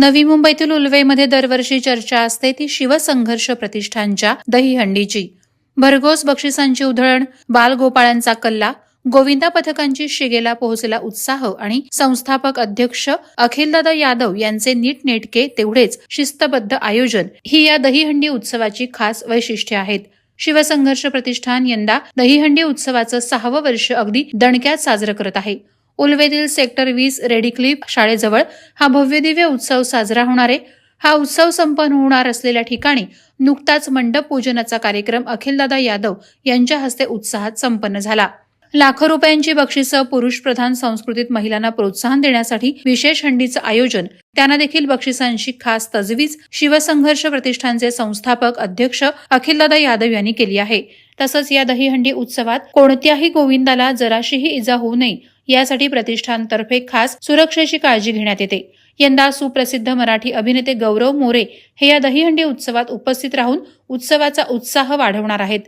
नवी मुंबईतील उलवेमध्ये दरवर्षी चर्चा असते ती शिवसंघर्ष प्रतिष्ठानच्या दहीहंडीची. भरघोस बक्षिसांची उधळण बालगोपाळांचा कल्ला गोविंदा पथकांची शिगेला पोहोचला उत्साह आणि संस्थापक अध्यक्ष अखिलदादा यादव यांचे नीटनेटके तेवढेच शिस्तबद्ध आयोजन ही या दहीहंडी उत्सवाची खास वैशिष्ट्ये आहेत. शिवसंघर्ष प्रतिष्ठान यंदा दहीहंडी उत्सवाचं सहावं वर्ष अगदी दणक्यात साजरं करत आहे. उलवेतील सेक्टर वीस रेडिक्लिप शाळेजवळ हा भव्यदिव्य उत्सव साजरा होणार आहे. हा उत्सव संपन्न होणार असलेल्या ठिकाणी नुकताच मंडप पूजनाचा कार्यक्रम अखिलदादा यादव यांच्या हस्ते उत्साहात संपन्न झाला. लाखो रुपयांची बक्षिसं पुरुष प्रधान संस्कृतीत महिलांना प्रोत्साहन देण्यासाठी विशेष हंडीचं आयोजन. त्यांना देखील बक्षिसांची खास तजवीज शिवसंघर्ष प्रतिष्ठानचे संस्थापक अध्यक्ष अखिलदादा यादव यांनी केली आहे. तसंच या दहीहंडी उत्सवात कोणत्याही गोविंदाला जराशीही इजा होऊ नये यासाठी प्रतिष्ठानतर्फे खास सुरक्षेची काळजी घेण्यात येते. यंदा सुप्रसिद्ध मराठी अभिनेते गौरव मोरे हे या दहीहंडी उत्सवात उपस्थित राहून उत्सवाचा उत्साह वाढवणार आहेत.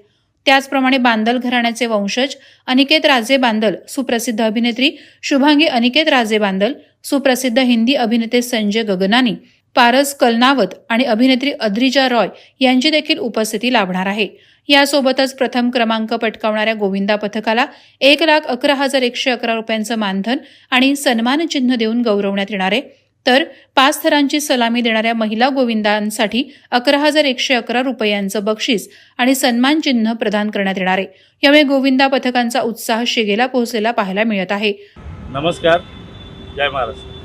त्याचप्रमाणे बांदल घराण्याचे वंशज अनिकेत राजे बांदल सुप्रसिद्ध अभिनेत्री शुभांगी अनिकेत राजे बांदल सुप्रसिद्ध हिंदी अभिनेते संजय गगनानी पारस कलनावत आणि अभिनेत्री अद्रिजा रॉय यांची देखील उपस्थिती लाभणार आहे. यासोबतच प्रथम क्रमांक पटकावणाऱ्या गोविंदा पथकाला एक लाख अकरा हजार एकशे अकरा रुपयांचं मानधन आणि सन्मान चिन्ह देऊन गौरवण्यात येणार आहे. तर पाच थरांची सलामी देणाऱ्या महिला गोविंदांसाठी अकरा हजार एकशे अकरा रुपयांचं बक्षीस आणि सन्मान चिन्ह प्रदान करण्यात येणार आहे. यामुळे गोविंदा पथकांचा उत्साह शिगेला पोहोचलेला पाहायला मिळत आहे. नमस्कार. जय महाराष्ट्र.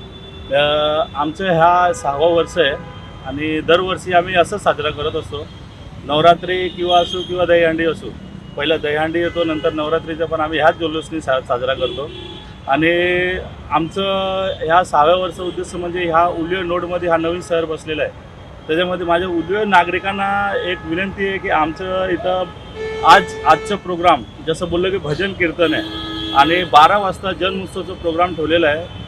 आमचं ह्या सहावं वर्ष आहे आणि दरवर्षी आम्ही असं साजरा करत असतो. नवरात्री किंवा असो किंवा दहीहंडी असो. पहिलं दहीहंडी येतो नंतर नवरात्रीचा पण आम्ही ह्याच जल्लोषनी सा साजरा करतो. आणि आमचं ह्या सहाव्या वर्ष उद्देश म्हणजे ह्या उलिव नोडमध्ये हा नवीन शहर बसलेला आहे. त्याच्यामध्ये माझ्या उलिव नागरिकांना एक विनंती आहे की आमचं इथं आज आजचं प्रोग्राम जसं बोललं की भजन कीर्तन आहे. आणि बारा वाजता जन्मोत्सवचं प्रोग्राम ठेवलेला आहे.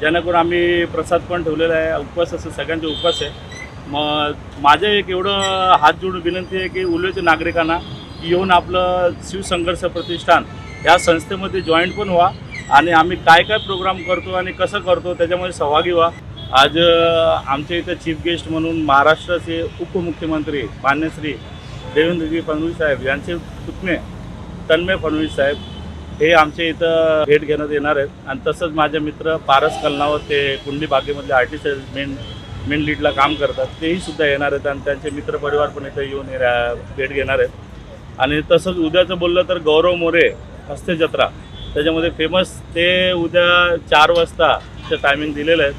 जेणेकरून आम्ही प्रसाद पण ठेवलेला आहे. उपवास असं सगळ्यांचे उपवास आहे. मग माझं एक एवढं हात जोडून विनंती आहे की उल्लेच्या नागरिकांना येऊन आपलं शिवसंघर्ष प्रतिष्ठान या संस्थेमध्ये जॉईंट पण व्हा आणि आम्ही काय काय प्रोग्राम करतो आणि कसं करतो त्याच्यामध्ये सहभागी व्हा. आज आमच्या इथं चीफ गेस्ट म्हणून महाराष्ट्राचे उपमुख्यमंत्री मान्यश्री देवेंद्रजी फडणवीस साहेब यांचे पुतणे तन्मय फडणवीस साहेब हे आमच्या इथं भेट घेण्यात येणार आहेत. आणि तसंच माझे मित्र पारस कलनावर ते कुंडली बागेमधले आर्टिस्ट मेन मेन लीडला काम करतात. तेही सुद्धा येणार आहेत आणि त्यांचे मित्रपरिवार पण इथं येऊन भेट घेणार आहेत. आणि तसंच उद्याचं बोललं तर गौरव मोरे हस्ते जत्रा. त्याच्यामध्ये फेमस ते उद्या चार वाजताचं टायमिंग दिलेलं आहे.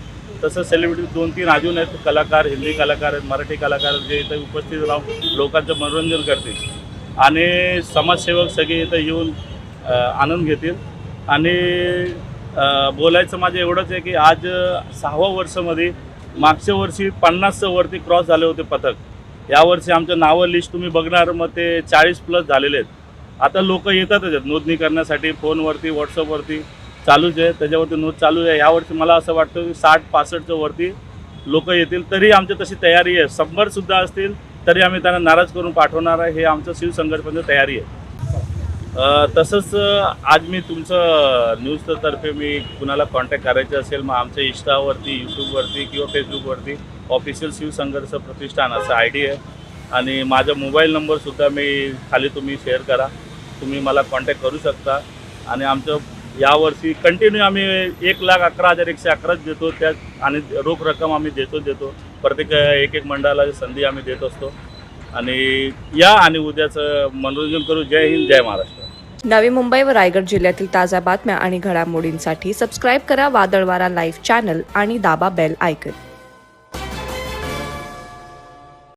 तसंच सेलिब्रिटी दोन तीन अजून आहेत. कलाकार हिंदी कलाकार आहेत मराठी कलाकार आहेत, जे इथं उपस्थित राहून लोकांचं मनोरंजन करतील. आणि समाजसेवक सगळे इथं येऊन आनंद घेतील. आणि बोलायचं माझं एवढंच आहे की आज सहावं वर्षामध्ये मागच्या वर्षी पन्नासचं वरती क्रॉस झाले होते पथक. यावर्षी आमचं नावं लिस्ट तुम्ही बघणार मग ते चाळीस प्लस झालेले आहेत. आता लोक येतातच आहेत नोंदणी करण्यासाठी फोनवरती व्हॉट्सअपवरती चालूच आहे. त्याच्यावरती नोंद चालू आहे. यावर्षी मला असं वाटतं की साठ पासष्टच्या वरती लोक येतील. तरी आमची तशी तयारी आहे. शंभरसुद्धा असतील तरी आम्ही त्यांना नाराज करून पाठवणार आहे. हे आमचं शिवसंघर्षाची तयारी आहे. तसंच आज मी तुमचं न्यूजतर्फे मी कुणाला कॉन्टॅक्ट करायचं असेल मग आमच्या इंस्टावरती यूट्यूबवरती किंवा फेसबुकवरती ऑफिशियल शिवसंघर्ष प्रतिष्ठान असं आय डी आहे. आणि माझा मोबाईल नंबरसुद्धा मी खाली तुम्ही शेअर करा. तुम्ही मला कॉन्टॅक्ट करू शकता. आणि आमचं यावर्षी कंटिन्यू आम्ही एक लाख अकरा हजार एकशे अकराच देतो. त्यात आणि रोख रक्कम आम्ही देतो देतो. प्रत्येक एक एक मंडळाला संधी आम्ही देत असतो. आणि या आणि उद्याचं मनोरंजन करू. जय हिंद जय महाराष्ट्र. नवी मुंबई व रायगड जिल्ह्यातील ताज्या बातम्या आणि घडामोडींसाठी सबस्क्राईब करा वादळवारा लाईव्ह चॅनल आणि दाबा बेल आयकन